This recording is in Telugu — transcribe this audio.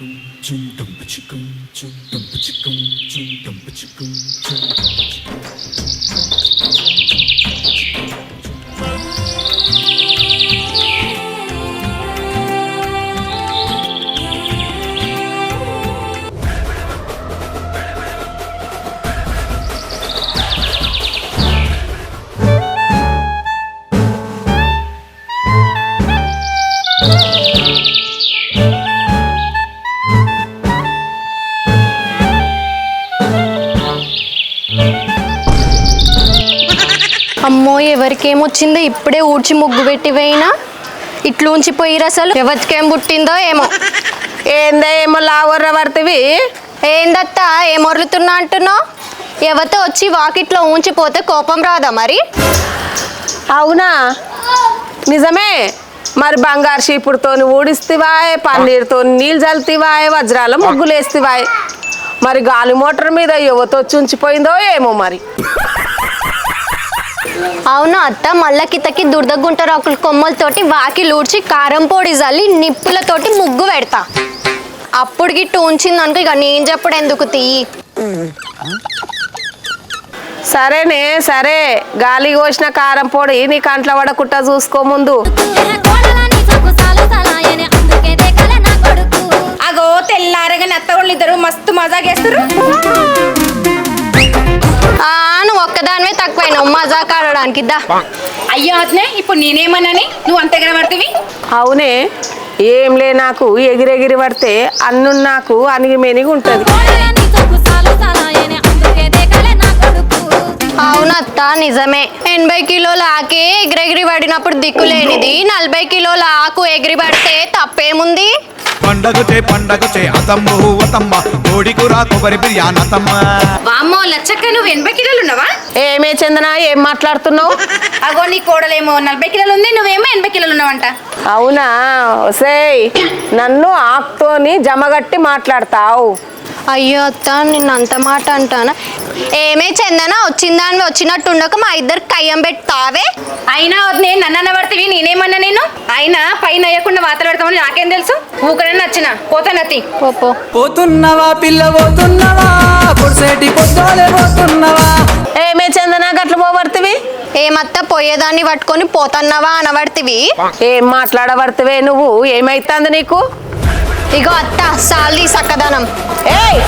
chum dum ba chicum chum dum ba chicum chum dum ba chicum chum dum ba chicum అమ్మో ఎవరికేమొచ్చిందో ఇప్పుడే ఊడ్చి ముగ్గు పెట్టి పోయినా ఇట్లుంచి పోయిరు అసలు ఎవరికేం పుట్టిందో ఏమో. ఏందే ఏమో లావర్ర పడుతుంది ఏందత్తా ఏం ఒర్లుతున్నా అంటున్నావు ఎవరితో వచ్చి వాకిట్లో ఊంచిపోతే కోపం రాదా మరి? అవునా? నిజమే. మరి బంగారు చీపుడుతో ఊడిస్తివాయ్ పన్నీరుతో నీళ్ళు చల్లుతివాయ్ వజ్రాల ముగ్గులు వేస్తివాయ్ మరి గాలి మోటార్ మీద యువత వచ్చి ఉంచిపోయిందో ఏమో మరి. అవునా అత్త మళ్ళా కితకి దుర్దగుంట రాకుల కొమ్మలతోటి వాకిలు ఊడ్చి కారం పొడి జల్లి నిప్పులతోటి ముగ్గు పెడతా. అప్పుడు గిట్టు ఉంచింది అనుకో ఇక నేను చెప్పుడు ఎందుకు తీయి సరేనే సరే. గాలి కోసిన కారం పొడి నీ కంట్ల పడకుండా చూసుకో ముందు. మజాగేస్తారు ఆ నువ్వు ఒక్కదానివే తక్కువైనావు మజాక్ ఆడడానికి దా. అయ్యో అతనే ఇప్పుడు నేనేమన్నాని? నువ్వు అంత పడుతుంది అవునే ఏం లే నాకు ఎగిరెగిరి పడితే అన్ను నాకు అనిగి మెనిగి ఉంటుంది అవునత్త నిజమే. ఎనభై కిలోల ఆకే ఎగిరెగిరి పడినప్పుడు దిక్కులేనిది నలభై కిలోల ఆకు ఎగిరి పడితే తప్పేముంది? పండగచే పండగచే అతమ్ము అతమ్మ. కోడి కూర కొబ్బరి బిర్యానీ అతమ్మ. వామ్మో లచ్చక్క నువ్వు ఎనభై కిలోలు ఉన్నావా? ఏమే చందన ఏం మాట్లాడుతున్నావు? అగో నీ కోడలేమో నలభై కిలోలు ఉంది నువ్వేమో ఎనభై కిలోలు ఉన్నావంట. అవునా? ఒసేయ్ నన్ను ఆక్తోని జమగట్టి మాట్లాడతావు. అయ్యో అత్త నిన్ను అంత మాట అంటానా? ఏమే చందన వచ్చిందాని వచ్చినట్టు ఉండక మా ఇద్దరు కయ్యం పెడతావే? అయినా వద్దే నన్ను పడుతుంది నేనేమన్నా నేను అయినా పైన అయ్యకుండా వాతలు పెడతామని నాకేం తెలుసు? ఊకరని నచ్చిన పోతానతి పోపో పోతున్నవా పిల్ల పోతున్నవా? పొడిసేటి పొద్దులే పోతున్నవా? ఏమే చందన గట్లు పోబడుతుంది ఏమత్త పోయేదాన్ని పట్టుకొని పోతన్నావా అనబడితివి? ఏం మాట్లాడబడుతువే నువ్వు? ఏమైతుంది నీకు? ఇగో అత్త సాల్ది సక్కదనం. ఏయ్!